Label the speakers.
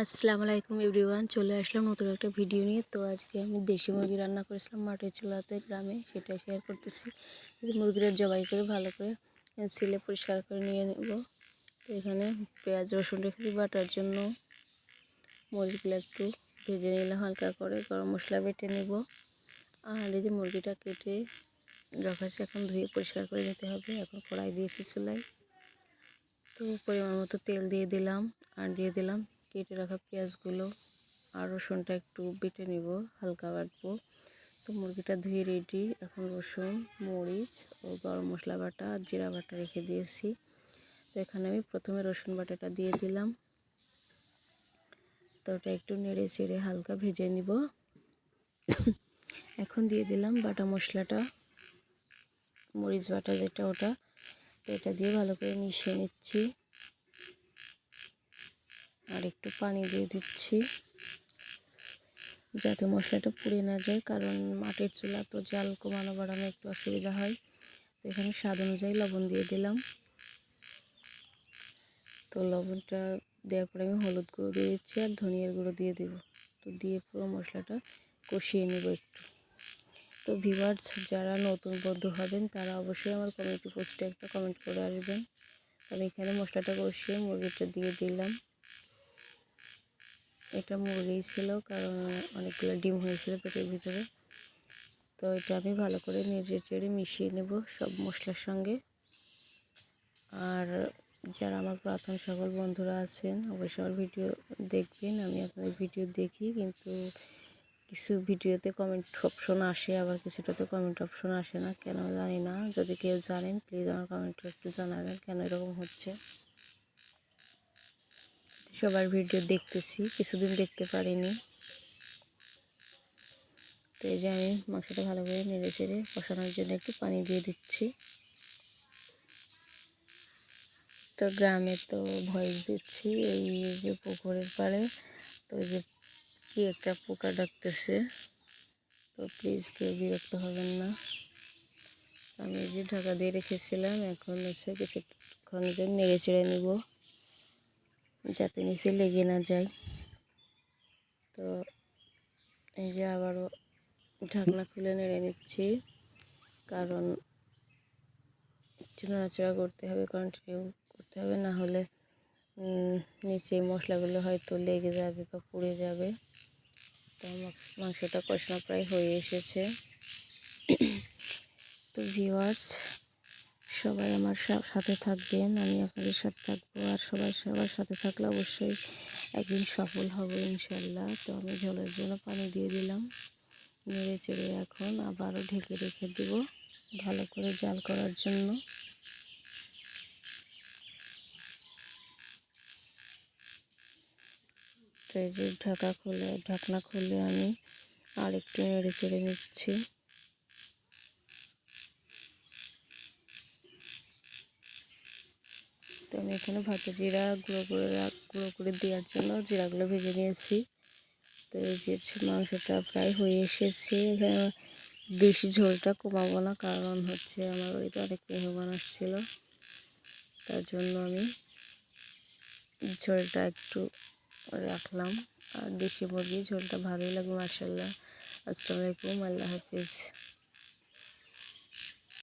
Speaker 1: আসসালামু আলাইকুম এভরিওয়ান, চলে আসলাম নতুন একটা ভিডিও নিয়ে। তো আজকে আমি দেশি মুরগি রান্না করেছিলাম মাটির চুলাতে গ্রামে সেটা শেয়ার করতেছি। মুরগিটা জবাই করে ভালো করে সিলে পরিষ্কার করে নিয়ে নেব। তো এখানে পেঁয়াজ, রসুন রেখেছি, বাটার জন্য মরিচগুলো একটু ভেজে নিলাম, হালকা করে গরম মশলা বেটে নেব। আর এই যে মুরগিটা কেটে রাখাচ্ছি এখন ধুয়ে পরিষ্কার করে নিতে হবে, এখন কড়াই দিয়েছি চুলায়। তো পরিমাণ মতো তেল দিয়ে দিলাম, আর দিয়ে দিলাম কেটে রাখা পেঁয়াজগুলো আর রসুনটা একটু বেটে নিব, হালকা বাটবো। তো মুরগিটা ধুয়ে রেডি এখন রসুন, মরিচ ও গরম মশলা বাটা জিরা বাটা রেখে দিয়েছি। তো এখানে আমি প্রথমে রসুন বাটাটা দিয়ে দিলাম। তো ওটা একটু নেড়ে চেড়ে হালকা ভেজে নিব। এখন দিয়ে দিলাম বাটা মশলাটা, মরিচ বাটা যেটা ওটা। তো এটা দিয়ে ভালো করে মিশিয়ে নিচ্ছি। আর একটু পানি দিয়ে দিচ্ছি যাতে মশলাটা পুড়ে না যায়, কারণ মাটির চুলা তো জাল কমানো বাড়ানো একটু অসুবিধা হয়। তো এখানে স্বাদ অনুযায়ী লবণ দিয়ে দিলাম। তো লবণটা দেওয়ার পরে আমি হলুদ গুঁড়ো দিয়ে দিচ্ছি আর ধনিয়ার গুঁড়ো দিয়ে দেবো। তো দিয়ে পুরো মশলাটা কষিয়ে নেব একটু। তো ভিভার্স যারা নতুন বন্ধু হবেন, তারা অবশ্যই আমার কমিটি পোস্টে একটা কমেন্ট করে আসবেন। আমি এখানে মশলাটা কষিয়ে মুরগিটা দিয়ে দিলাম। এটা মুরগি ছিল, কারণ অনেকগুলো ডিম হয়েছিল পেটের ভিতরে। তো এটা আমি ভালো করে নেড়ে চেড়ে মিশিয়ে নেব সব মশলার সঙ্গে। আর যারা আমার প্রথম সকল বন্ধুরা আছেন, অবশ্যই আমার ভিডিও দেখবেন, আমি আপনাদের ভিডিও দেখি, কিন্তু কিছু ভিডিওতে কমেন্ট অপশন আসে, আবার কিছুটাতে কমেন্ট অপশন আসে না, কেন জানি না। যদি কেউ জানেন প্লিজ আমার কমেন্টে একটু জানাবেন, কেন এরকম হচ্ছে। সবার ভিডিও দেখতেছি, কিছুদিন দেখতে পারিনি। তো এই যে আমি মাংসটা ভালো করে নেড়ে চেড়ে কষানোর জন্য একটু পানি দিয়ে দিচ্ছি। তো গ্রামে তো ভয়েস দিচ্ছি, এই যে পুকুরের পাড়ে তো এই যে কি একটা পোকা ডাকতেছে। তো প্লিজ কেউ বিরক্ত হবেন না। আমি যে ঢাকা দিয়ে রেখেছিলাম, এখন হচ্ছে কিছুক্ষণ নেড়ে চেড়ে নিব। যাতে নিচে লেগে না যায়। তো এই যে আবারও ঢাকনা খুলে নেড়ে নিচ্ছি, কারণ একটু করতে হবে কন্টিনিউ করতে হবে, না হলে নিচে মশলাগুলো হয়তো লেগে যাবে বা পুড়ে যাবে। তো মাংসটা কষানো প্রায় হয়ে এসেছে। তো ভিওয়ার্স সবাই আমার সাথে থাকবেন, আমি আপনাদের সাথে থাকব। আর সবাই সবার সাথে থাকলে অবশ্যই একদিন সফল হব ইনশাল্লাহ। তো আমি ঝোলের জন্য পানি দিয়ে দিলাম, নেড়ে চেড়ে এখন আবারও ঢেকে রেখে দেব ভালো করে জাল করার জন্য। তো এই যে ঢাকা খুলে, ঢাকনা খুলে আমি আর একটু নেড়ে চেড়ে নিচ্ছি। তো আমি এখানে ভাজা জিরা গুঁড়ো করে গুঁড়ো করে দেওয়ার জন্য জিরাগুলো ভেজে নিয়েছি। তো এই যে মাংসটা প্রায় হয়ে এসেছে। এখানে বেশি ঝোলটা কমাবো না, কারণ হচ্ছে আমার বাড়িতে অনেক মেহমান আসছিল। তার জন্য আমি ঝোলটা একটু রাখলাম। আর দেশি মুরগি ঝোলটা ভালোই লাগবে মার্শাল্লাহ আসসালামু আলাইকুম, আল্লাহ হাফিজ।